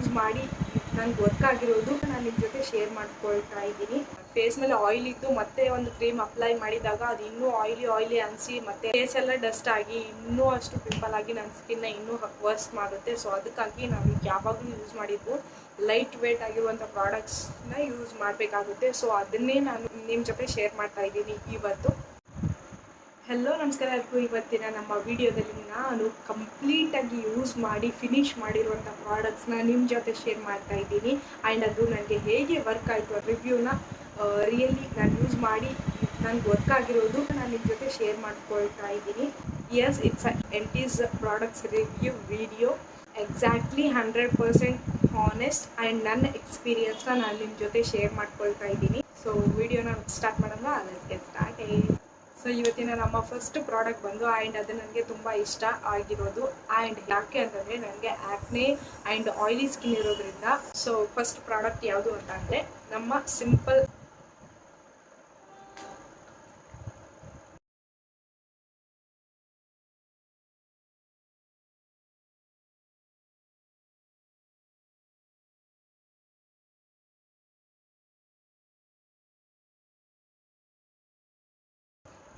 Use ಮಾಡಿ ನನಗೆ work ಆಗಿರೋದು ನಾನು ನಿಮ್ಮ ಜೊತೆ ಶೇರ್ ಮಾಡ್ಕೊಳ್ತಾ ಇದ್ದೀನಿ. ಫೇಸ್ ಮೇಲೆ ಆಯಿಲ್ ಇದ್ದು ಮತ್ತೆ ಒಂದು ಕ್ರೀಮ್ ಅಪ್ಲೈ ಮಾಡಿದಾಗ ಅದು ಇನ್ನೂ ಆಯಿಲಿ ಆಯಿಲಿ ಅನಿಸಿ ಮತ್ತೆ ಫೇಸ್ ಎಲ್ಲ ಡಸ್ಟ್ ಆಗಿ ಇನ್ನೂ ಅಷ್ಟು ಪಿಂಪಲ್ ಆಗಿ ನನ್ನ ಸ್ಕಿನ್ನ ಇನ್ನೂ ವರ್ಸ್ ಮಾಡುತ್ತೆ. ಸೊ ಅದಕ್ಕಾಗಿ ನಾನು ಯಾವಾಗಲೂ ಯೂಸ್ ಮಾಡಿದ್ದು ಲೈಟ್ ವೇಟ್ ಆಗಿರುವಂಥ ಪ್ರಾಡಕ್ಟ್ಸ್ನ ಯೂಸ್ ಮಾಡಬೇಕಾಗುತ್ತೆ. ಸೊ ಅದನ್ನೇ ನಾನು ನಿಮ್ಮ ಜೊತೆ ಶೇರ್ ಮಾಡ್ತಾ ಇದ್ದೀನಿ ಇವತ್ತು. ಹೆಲೋ ನಮಸ್ಕಾರ ಎಲ್ಲರಿಗೂ. ಇವತ್ತಿನ ನಮ್ಮ ವಿಡಿಯೋದಲ್ಲಿ ನಾನು ಕಂಪ್ಲೀಟಾಗಿ ಯೂಸ್ ಮಾಡಿ ಫಿನಿಶ್ ಮಾಡಿರುವಂಥ ಪ್ರಾಡಕ್ಟ್ಸ್ನ ನಿಮ್ಮ ಜೊತೆ ಶೇರ್ ಮಾಡ್ತಾ ಇದ್ದೀನಿ. ಆ್ಯಂಡ್ ಅದು ನನಗೆ ಹೇಗೆ ವರ್ಕ್ ಆಯಿತು ರಿವ್ಯೂನ ರಿಯಲಿ ನಾನು ಯೂಸ್ ಮಾಡಿ ನನಗೆ ವರ್ಕ್ ಆಗಿರೋದು ನಾನು ನಿಮ್ಮ ಜೊತೆ ಶೇರ್ ಮಾಡ್ಕೊಳ್ತಾ ಇದ್ದೀನಿ. Yes it's empties products review video exactly hundred percent honest and ನನ್ನ ಎಕ್ಸ್ಪೀರಿಯನ್ಸ್ನ ನಾನು ನಿಮ್ಮ ಜೊತೆ ಶೇರ್ ಮಾಡ್ಕೊಳ್ತಾ ಇದ್ದೀನಿ. ಸೊ ವಿಡಿಯೋನ ಸ್ಟಾರ್ಟ್ ಮಾಡೋಣ. ಅದಕ್ಕೆ ಸ್ಟಾರ್ಟ್ ಸೊ ಇವತ್ತಿನ ನಮ್ಮ ಫಸ್ಟ್ ಪ್ರಾಡಕ್ಟ್ ಬಂದು ಆ್ಯಂಡ್ ಅದು ನನಗೆ ತುಂಬ ಇಷ್ಟ ಆಗಿರೋದು ಆ್ಯಂಡ್ ಯಾಕೆ ಅಂತಂದರೆ ನನಗೆ ಆ್ಯಕ್ನೆ ಆ್ಯಂಡ್ ಆಯಿಲಿ ಸ್ಕಿನ್ ಇರೋದ್ರಿಂದ. ಸೊ ಫಸ್ಟ್ ಪ್ರಾಡಕ್ಟ್ ಯಾವುದು ಅಂತ ಅಂದರೆ ನಮ್ಮ ಸಿಂಪಲ್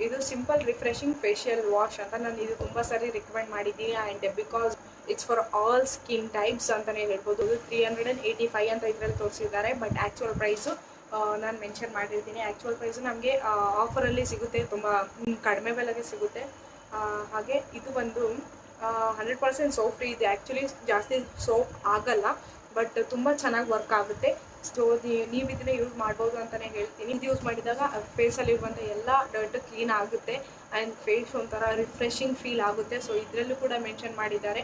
ಇದು ಸಿಂಪಲ್ ರಿಫ್ರೆಶಿಂಗ್ ಫೇಶಿಯಲ್ ವಾಶ್ ಅಂತ ನಾನು ಇದು ತುಂಬ ಸರಿ ರಿಕಮೆಂಡ್ ಮಾಡಿದ್ದೀನಿ. And because it's for all skin types ಅಂತಲೇ ಹೇಳ್ಬೋದು. Three hundred and eighty five ಅಂತ ಇದರಲ್ಲಿ ತೋರಿಸಿದ್ದಾರೆ. ಬಟ್ ಆ್ಯಕ್ಚುವಲ್ ಪ್ರೈಸು ನಾನು ಮೆನ್ಷನ್ ಮಾಡಿರ್ತೀನಿ. ಆ್ಯಕ್ಚುವಲ್ ಪ್ರೈಸು ನಮಗೆ ಆಫರಲ್ಲಿ ಸಿಗುತ್ತೆ. ತುಂಬ ಕಡಿಮೆ ಬೆಲೆಗೆ ಸಿಗುತ್ತೆ. ಹಾಗೆ ಇದು ಒಂದು ಹಂಡ್ರೆಡ್ ಪರ್ಸೆಂಟ್ ಸೋಪ್ ಫ್ರೀ ಇದೆ. ಆ್ಯಕ್ಚುಲಿ ಜಾಸ್ತಿ ಸೋಪ್ ಆಗಲ್ಲ ಬಟ್ ತುಂಬ ಚೆನ್ನಾಗಿ ವರ್ಕ್ ಆಗುತ್ತೆ. ಸೊ ನೀವು ಇದನ್ನ ಯೂಸ್ ಮಾಡ್ಬೋದು ಅಂತಲೇ ಹೇಳ್ತೀನಿ. ಇದು ಯೂಸ್ ಮಾಡಿದಾಗ ಫೇಸಲ್ಲಿ ಇರುವಂತ ಎಲ್ಲ ಡರ್ಟ್ ಕ್ಲೀನ್ ಆಗುತ್ತೆ ಆ್ಯಂಡ್ ಫೇಸ್ ಒಂಥರ ರಿಫ್ರೆಶಿಂಗ್ ಫೀಲ್ ಆಗುತ್ತೆ. ಸೊ ಇದರಲ್ಲೂ ಕೂಡ ಮೆನ್ಷನ್ ಮಾಡಿದ್ದಾರೆ.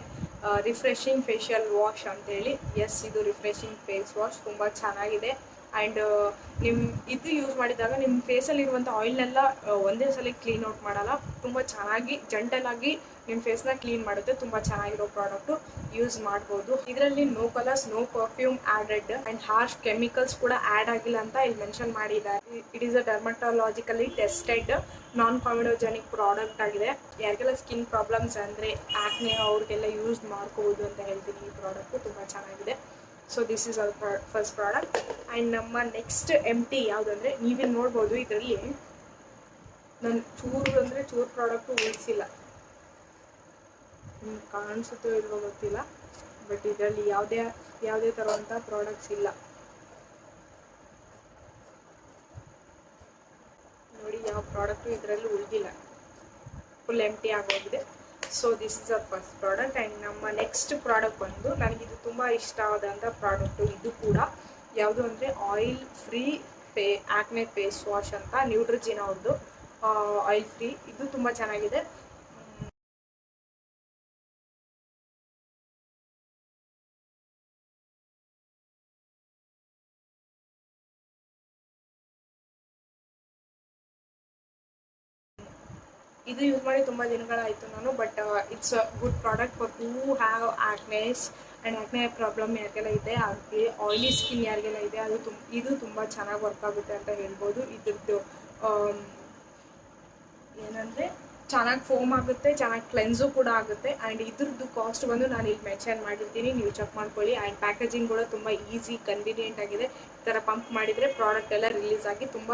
ರಿಫ್ರೆಶಿಂಗ್ ಫೇಶಿಯಲ್ ವಾಶ್ ಅಂತೇಳಿ. ಎಸ್ ಇದು ರಿಫ್ರೆಶಿಂಗ್ ಫೇಸ್ ವಾಶ್ ತುಂಬ ಚೆನ್ನಾಗಿದೆ. ಆ್ಯಂಡ್ ನಿಮ್ಮ ಇದು ಯೂಸ್ ಮಾಡಿದಾಗ ನಿಮ್ಮ ಫೇಸಲ್ಲಿ ಇರುವಂಥ ಆಯಿಲ್ನೆಲ್ಲ ಒಂದೇ ಸಲ ಕ್ಲೀನ್ ಔಟ್ ಮಾಡಲ್ಲ. ತುಂಬ ಚೆನ್ನಾಗಿ ಜಂಟಲಾಗಿ ನಿಮ್ಮ ಫೇಸ್ನ ಕ್ಲೀನ್ ಮಾಡುತ್ತೆ, ತುಂಬ ಚೆನ್ನಾಗಿರೋ ಪ್ರಾಡಕ್ಟು ಯೂಸ್ ಮಾಡ್ಬೋದು. ಇದರಲ್ಲಿ no colours no perfume added and harsh chemicals ಕೂಡ ಆ್ಯಡ್ ಆಗಿಲ್ಲ ಅಂತ ಇಲ್ಲಿ ಮೆನ್ಷನ್ ಮಾಡಿದ್ದಾರೆ. It is a dermatologically tested non comedogenic product ಆಗಿದೆ. ಯಾರಿಗೆಲ್ಲ ಸ್ಕಿನ್ ಪ್ರಾಬ್ಲಮ್ಸ್ ಅಂದರೆ ಆ್ಯಕ್ನೆ ಅವ್ರಿಗೆಲ್ಲ ಯೂಸ್ ಮಾಡ್ಕೋಬೋದು ಅಂತ ಹೇಳ್ತೀನಿ. ಈ ಪ್ರಾಡಕ್ಟು ತುಂಬ ಚೆನ್ನಾಗಿದೆ. So this is our first product and ನಮ್ಮ ನೆಕ್ಸ್ಟ್ ಎಂ ಟಿ ಯಾವುದಂದರೆ ನೀವಿಲ್ಲಿ ನೋಡ್ಬೋದು ಇದರಲ್ಲಿ ನಾನು ಚೂರು ಅಂದರೆ ಚೂರು ಪ್ರಾಡಕ್ಟು ಉಳಿಸಿಲ್ಲ. ನಿಮ್ಗೆ ಕಾಣಿಸುತ್ತೋ ಇಲ್ವೋ ಗೊತ್ತಿಲ್ಲ. ಬಟ್ ಇದರಲ್ಲಿ ಯಾವುದೇ ಯಾವುದೇ ಥರವಂಥ ಪ್ರಾಡಕ್ಟ್ಸ್ ಇಲ್ಲ. ನೋಡಿ ಯಾವ ಪ್ರಾಡಕ್ಟು ಇದರಲ್ಲಿ ಉಳಿದಿಲ್ಲ. ಫುಲ್ ಎಂ ಟಿ ಆಗೋಗಿದೆ. So this is a first product and ನಮ್ಮ ನೆಕ್ಸ್ಟ್ ಪ್ರಾಡಕ್ಟ್ ಬಂದು ನನಗಿದು ತುಂಬ ಇಷ್ಟ ಆದಂಥ ಪ್ರಾಡಕ್ಟು ಇದು ಕೂಡ. ಯಾವುದು ಅಂದರೆ ಆಯಿಲ್ ಫ್ರೀ ಫೇ ಆ್ಯಕ್ನೆ ಫೇಸ್ ವಾಶ್ ಅಂತ ನ್ಯೂಟ್ರಿಜಿನ್ ಅವ್ರದ್ದು ಆಯಿಲ್ ಫ್ರೀ ಇದು ತುಂಬ ಚೆನ್ನಾಗಿದೆ. ಇದು ಯೂಸ್ ಮಾಡಿ ತುಂಬ ದಿನಗಳಾಯಿತು ನಾನು but it's a good product for who have acnes and acne problem ಯಾರಿಗೆಲ್ಲ ಇದೆ, ಹಾಗೆ ಆಯಿಲಿ ಸ್ಕಿನ್ ಯಾರಿಗೆಲ್ಲ ಇದೆ, ಅದು ತುಂಬ ಇದು ತುಂಬ ಚೆನ್ನಾಗಿ ವರ್ಕ್ ಆಗುತ್ತೆ ಅಂತ ಹೇಳ್ಬೋದು. ಇದ್ರದ್ದು ಏನಂದರೆ ಚೆನ್ನಾಗಿ ಫೋಮ್ ಆಗುತ್ತೆ, ಚೆನ್ನಾಗಿ ಕ್ಲೆನ್ಸು ಕೂಡ ಆಗುತ್ತೆ ಆ್ಯಂಡ್ ಇದ್ರದ್ದು ಕಾಸ್ಟ್ ಬಂದು ನಾನು ಇಲ್ಲಿ ಮೆನ್ಷನ್ ಮಾಡಿರ್ತೀನಿ, ನೀವು ಚೆಕ್ ಮಾಡ್ಕೊಳ್ಳಿ. ಆ್ಯಂಡ್ ಪ್ಯಾಕೇಜಿಂಗ್ ಕೂಡ ತುಂಬ ಈಸಿ ಕನ್ವೀನಿಯೆಂಟ್ ಆಗಿದೆ. ಈ ಥರ ಪಂಪ್ ಮಾಡಿದರೆ ಪ್ರಾಡಕ್ಟ್ ಎಲ್ಲ ರಿಲೀಸ್ ಆಗಿ ತುಂಬ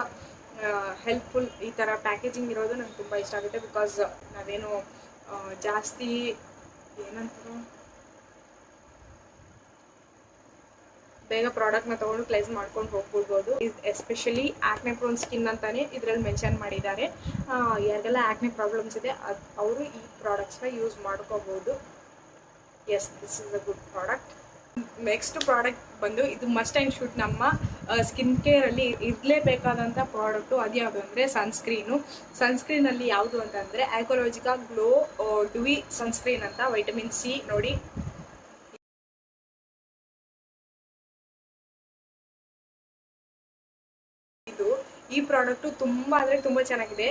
ಹೆಲ್ಪ್ಫುಲ್ ಈ ಥರ ಪ್ಯಾಕೇಜಿಂಗ್ ಇರೋದು ನಂಗೆ ತುಂಬ ಇಷ್ಟ ಆಗುತ್ತೆ ಬಿಕಾಸ್ ನಾವೇನು ಜಾಸ್ತಿ ಏನಂತಾರೆ? ಬೇಗ ಪ್ರಾಡಕ್ಟ್ನ ತೊಗೊಂಡು ಕ್ಲೈಸ್ ಮಾಡ್ಕೊಂಡು ಹೋಗ್ಬಿಡ್ಬೋದು. ಇದು ಎಸ್ಪೆಷಲಿ ಆ್ಯಕ್ನೆ ಪ್ರೋನ್ ಸ್ಕಿನ್ ಅಂತಾನೆ ಇದರಲ್ಲಿ ಮೆನ್ಷನ್ ಮಾಡಿದ್ದಾರೆ. ಯಾರಿಗೆಲ್ಲ ಆ್ಯಕ್ನೆ ಪ್ರಾಬ್ಲಮ್ಸ್ ಇದೆ, ಅದು ಅವರು ಈ ಪ್ರಾಡಕ್ಟ್ಸ್ನ ಯೂಸ್ ಮಾಡ್ಕೋಬೋದು. Yes this is a good product next product ಬಂದು ಇದು ಮಸ್ಟ್ ಆ್ಯಂಡ್ ಶೂಟ್ ನಮ್ಮ ಸ್ಕಿನ್ ಕೇರಲ್ಲಿ ಇರಲೇಬೇಕಾದಂಥ ಪ್ರಾಡಕ್ಟು ಅದು ಯಾವುದು ಅಂದರೆ ಸನ್ಸ್ಕ್ರೀನು ಸನ್ಸ್ಕ್ರೀನಲ್ಲಿ ಯಾವುದು ಅಂತಂದರೆ ಆ್ಯಕ್ವಲಾಜಿಕಾ ಗ್ಲೋ ಡುವಿ ಸನ್ಸ್ಕ್ರೀನ್ ಅಂತ ವೈಟಮಿನ್ ಸಿ ನೋಡಿ ಈ ಪ್ರಾಡಕ್ಟು ತುಂಬ ಅಂದರೆ ತುಂಬ ಚೆನ್ನಾಗಿದೆ.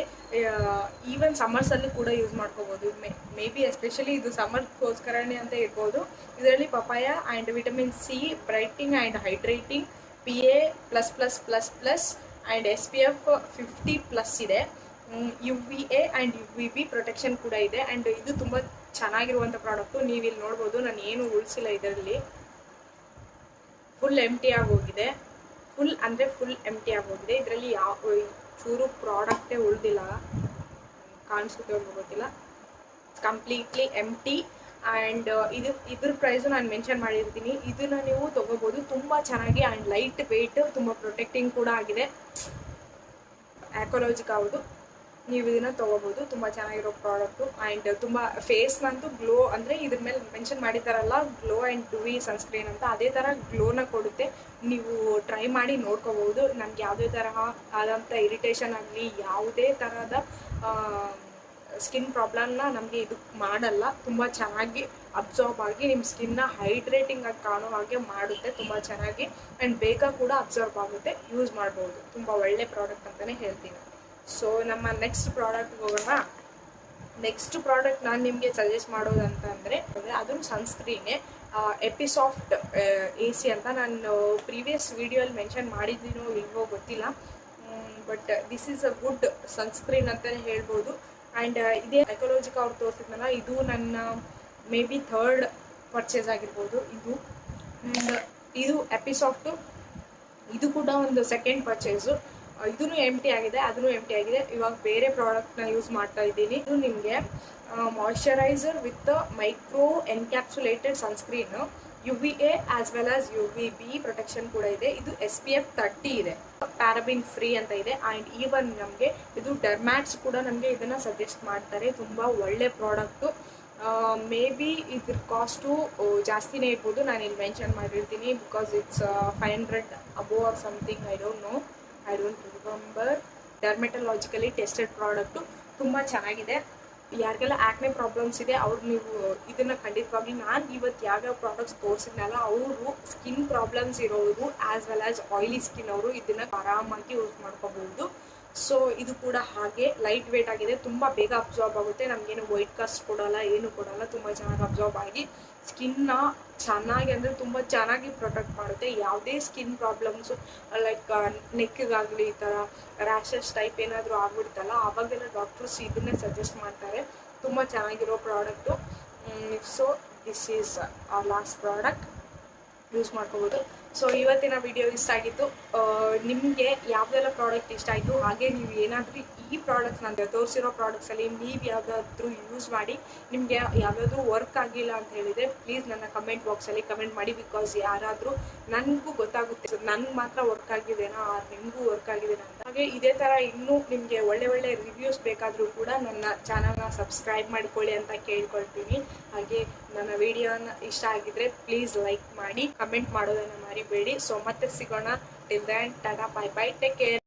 ಈವನ್ ಸಮ್ಮರ್ಸಲ್ಲಿ ಕೂಡ ಯೂಸ್ ಮಾಡ್ಕೋಬೋದು. ಮೇ ಮೇ ಬಿ ಎಸ್ಪೆಷಲಿ ಇದು ಸಮ್ಮರ್ಗೋಸ್ಕರನೇ ಅಂತ ಇರ್ಬೋದು ಇದರಲ್ಲಿ papaya and vitamin C brightening and hydrating P A plus plus plus plus and S P F fifty plus ಇದೆ. U V A and U V B protection ಕೂಡ ಇದೆ. And ಇದು ತುಂಬ ಚೆನ್ನಾಗಿರುವಂಥ ಪ್ರಾಡಕ್ಟು. ನೀವು ಇಲ್ಲಿ ನೋಡ್ಬೋದು. ನಾನು ಏನು ಉಳಿಸಿಲ್ಲ ಇದರಲ್ಲಿ. ಫುಲ್ ಎಂಟಿ ಆಗೋಗಿದೆ ಫುಲ್ ಅಂದರೆ ಫುಲ್ ಎಂಟಿ ಆಗೋಗಿದೆ ಇದರಲ್ಲಿ ಯಾವ ಚೂರು ಪ್ರಾಡಕ್ಟೇ ಉಳಿದಿಲ್ಲ. ಕಾಣಿಸುತ್ತೆ ಗೊತ್ತಿಲ್ಲ. ಕಂಪ್ಲೀಟ್ಲಿ ಎಂಟಿ ಆ್ಯಂಡ್ ಇದು, ಇದ್ರ ಪ್ರೈಸು ನಾನು ಮೆನ್ಷನ್ ಮಾಡಿರ್ತೀನಿ. ಇದನ್ನ ನೀವು ತೊಗೋಬೋದು. ತುಂಬ ಚೆನ್ನಾಗಿ ಆ್ಯಂಡ್ ಲೈಟ್ ವೆಯ್ಟ್ ತುಂಬ ಪ್ರೊಟೆಕ್ಟಿಂಗ್ ಕೂಡ ಆಗಿದೆ. ಆ್ಯಕೋಲಾಜಿಕ್ ಹೌದು. ನೀವು ಇದನ್ನ ತೊಗೋಬೋದು. ತುಂಬ ಚೆನ್ನಾಗಿರೋ ಪ್ರಾಡಕ್ಟು ಆ್ಯಂಡ್ ತುಂಬ ಫೇಸ್ನಂತೂ ಗ್ಲೋ ಅಂದರೆ ಇದ್ರ ಮೇಲೆ ಮೆನ್ಷನ್ ಮಾಡಿದ್ದಾರಲ್ಲ ಗ್ಲೋ ಆ್ಯಂಡ್ ಡುವಿ ಸನ್ಸ್ಕ್ರೀನ್ ಅಂತ, ಅದೇ ಥರ ಗ್ಲೋನ ಕೊಡುತ್ತೆ. ನೀವು ಟ್ರೈ ಮಾಡಿ ನೋಡ್ಕೋಬಹುದು. ನಮ್ಗೆ ಯಾವುದೇ ತರಹ ಆದಂಥ ಇರಿಟೇಷನ್ ಆಗಲಿ, ಯಾವುದೇ ತರಹದ ಸ್ಕಿನ್ ಪ್ರಾಬ್ಲಮ್ನ ನಮಗೆ ಇದು ಮಾಡಲ್ಲ. ತುಂಬ ಚೆನ್ನಾಗಿ ಅಬ್ಸಾರ್ಬ್ ಆಗಿ ನಿಮ್ಮ ಸ್ಕಿನ್ನ ಹೈಡ್ರೇಟಿಂಗ್ ಆಗಿ ಕಾಣೋ ಹಾಗೆ ಮಾಡುತ್ತೆ ತುಂಬ ಚೆನ್ನಾಗಿ. ಆ್ಯಂಡ್ ಬೇಗ ಕೂಡ ಅಬ್ಸಾರ್ಬ್ ಆಗುತ್ತೆ. ಯೂಸ್ ಮಾಡ್ಬೋದು. ತುಂಬ ಒಳ್ಳೆ ಪ್ರಾಡಕ್ಟ್ ಅಂತಲೇ ಹೇಳ್ತೀನಿ. ಸೊ ನಮ್ಮ ನೆಕ್ಸ್ಟ್ ಪ್ರಾಡಕ್ಟ್ ಹೋಗೋಣ. ನೆಕ್ಸ್ಟ್ ಪ್ರಾಡಕ್ಟ್ ನಾನು ನಿಮಗೆ ಸಜೆಸ್ಟ್ ಮಾಡೋದು ಅಂತ ಅಂದರೆ ಅದನ್ನು ಸನ್ಸ್ಕ್ರೀನೇ ಎಪಿಸಾಫ್ಟ್ ಎ ಸಿ ಅಂತ ನಾನು ಪ್ರೀವಿಯಸ್ ವಿಡಿಯೋಲ್ಲಿ ಮೆನ್ಷನ್ ಮಾಡಿದ್ದೀನೋ ಇಲ್ವೋ ಗೊತ್ತಿಲ್ಲ. But this is a good sunscreen ಅಂತಲೇ ಹೇಳ್ಬೋದು. ಆ್ಯಂಡ್ ಇದೇ ಎಕಲಾಜಿಕ್ ಅವ್ರು ತೋರಿಸಿದ್ನಲ್ಲ, ಇದು ನನ್ನ ಮೇ ಬಿ ಥರ್ಡ್ ಪರ್ಚೇಸ್ ಆಗಿರ್ಬೋದು ಇದು. ಆ್ಯಂಡ್ ಇದು ಎಪಿಸಾಫ್ಟು ಇದು ಕೂಡ ಒಂದು ಸೆಕೆಂಡ್ ಪರ್ಚೇಸು ಇದೂ ಎಂ ಟಿ ಆಗಿದೆ ಅದನ್ನು ಎಂ ಟಿ ಆಗಿದೆ. ಇವಾಗ ಬೇರೆ ಪ್ರಾಡಕ್ಟ್ನ ಯೂಸ್ ಮಾಡ್ತಾ ಇದ್ದೀನಿ. ಇದು ನಿಮಗೆ moisturiser with micro encapsulated sunscreen U V A as well as U V B protection ಕೂಡ ಇದೆ. ಇದು ಎಸ್ ಪಿ ಎಫ್ ತರ್ಟಿ ಇದೆ. ಪ್ಯಾರಬಿನ್ ಫ್ರೀ ಅಂತ ಇದೆ. ಆ್ಯಂಡ್ ಈವನ್ ನಮಗೆ ಇದು ಡರ್ಮ್ಯಾಟ್ಸ್ ಕೂಡ ನಮಗೆ ಇದನ್ನು ಸಜೆಸ್ಟ್ ಮಾಡ್ತಾರೆ. ತುಂಬ ಒಳ್ಳೆ ಪ್ರಾಡಕ್ಟು ಮೇ ಬಿ ಇದ್ರ ಕಾಸ್ಟು ಜಾಸ್ತಿನೇ ಇರ್ಬೋದು. ನಾನು ಇಲ್ಲಿ ಮೆನ್ಷನ್ ಮಾಡಿರ್ತೀನಿ because it's five hundred above or something I don't know I don't remember dermatologically tested product ತುಂಬ ಚೆನ್ನಾಗಿದೆ. ಯಾರಿಗೆಲ್ಲ ಆ್ಯಕ್ನೆ ಪ್ರಾಬ್ಲಮ್ಸ್ ಇದೆ, ಅವ್ರು ನೀವು ಇದನ್ನು ಖಂಡಿತವಾಗ್ಲಿ ನಾನು ಇವತ್ತು ಯಾವ್ಯಾವ ಪ್ರಾಡಕ್ಟ್ಸ್ ತೋರಿಸಿದ್ನಲ್ಲ, ಅವರು ಸ್ಕಿನ್ ಪ್ರಾಬ್ಲಮ್ಸ್ ಇರೋರು as well as oily skin ಅವರು ಇದನ್ನು ಆರಾಮಾಗಿ ಯೂಸ್ ಮಾಡ್ಕೋಬಹುದು. ಸೊ ಇದು ಕೂಡ ಹಾಗೆ ಲೈಟ್ ವೇಟ್ ಆಗಿದೆ. ತುಂಬ ಬೇಗ ಅಬ್ಸಾರ್ಬ್ ಆಗುತ್ತೆ. ನಮಗೇನು ವೈಟ್ ಕಾಸ್ಟ್ ಕೊಡೋಲ್ಲ, ಏನು ಕೊಡೋಲ್ಲ. ತುಂಬ ಚೆನ್ನಾಗಿ ಅಬ್ಸಾರ್ಬ್ ಆಗಿ ಸ್ಕಿನ್ನ ಚೆನ್ನಾಗಿ ಅಂದರೆ ತುಂಬ ಚೆನ್ನಾಗಿ ಪ್ರೊಟೆಕ್ಟ್ ಮಾಡುತ್ತೆ. ಯಾವುದೇ ಸ್ಕಿನ್ ಪ್ರಾಬ್ಲಮ್ಸು ಲೈಕ್ ನೆಕ್ಗಾಗಲಿ ಈ ಥರ ರ್ಯಾಷಸ್ ಟೈಪ್ ಏನಾದರೂ ಆಗ್ಬಿಡ್ತಲ್ಲ ಆವಾಗೆಲ್ಲ ಡಾಕ್ಟರ್ಸ್ ಇದನ್ನೇ ಸಜೆಸ್ಟ್ ಮಾಡ್ತಾರೆ. ತುಂಬ ಚೆನ್ನಾಗಿರೋ product so this is last product use ಮಾಡ್ಕೋಬೋದು. ಸೊ ಇವತ್ತಿನ ವಿಡಿಯೋ ಇಷ್ಟ ಆಗಿತ್ತು. ನಿಮಗೆ ಯಾವುದೆಲ್ಲ ಪ್ರಾಡಕ್ಟ್ ಇಷ್ಟ ಆಯಿತು? ಹಾಗೆ ನೀವು ಏನಾದರೂ ಈ ಪ್ರಾಡಕ್ಟ್ಸ್ ನಾನು ತೋರಿಸಿರೋ ಪ್ರಾಡಕ್ಟ್ಸಲ್ಲಿ ನೀವು ಯಾವುದಾದ್ರೂ ಯೂಸ್ ಮಾಡಿ, ನಿಮಗೆ ಯಾವುದಾದ್ರೂ ವರ್ಕ್ ಆಗಿಲ್ಲ ಅಂತ ಹೇಳಿದರೆ ಪ್ಲೀಸ್ ನನ್ನ ಕಮೆಂಟ್ ಬಾಕ್ಸಲ್ಲಿ ಕಮೆಂಟ್ ಮಾಡಿ ಬಿಕಾಸ್ ಯಾರಾದರೂ ನನಗೂ ಗೊತ್ತಾಗುತ್ತೆ. ನನಗೆ ಮಾತ್ರ ವರ್ಕ್ ಆಗಿದೆನಾ? ಆರ್ ನಿಮಗೂ ವರ್ಕ್ ಆಗಿದೆನಾ ಅಂತ. ಹಾಗೆ ಇದೇ ಥರ ಇನ್ನೂ ನಿಮಗೆ ಒಳ್ಳೆ ಒಳ್ಳೆ ರಿವ್ಯೂಸ್ ಬೇಕಾದರೂ ಕೂಡ ನನ್ನ ಚಾನಲ್ನ ಸಬ್ಸ್ಕ್ರೈಬ್ ಮಾಡಿಕೊಳ್ಳಿ ಅಂತ ಕೇಳ್ಕೊಳ್ತೀನಿ. ಹಾಗೆ ನನ್ನ ವಿಡಿಯೋನ ಇಷ್ಟ ಆಗಿದ್ರೆ ಪ್ಲೀಸ್ ಲೈಕ್ ಮಾಡಿ ಕಮೆಂಟ್ ಮಾಡೋದನ್ನು ಮರಿಬೇಡಿ ಸೊ ಮತ್ತೆ ಸಿಗೋಣ. Till then tata bye bye take care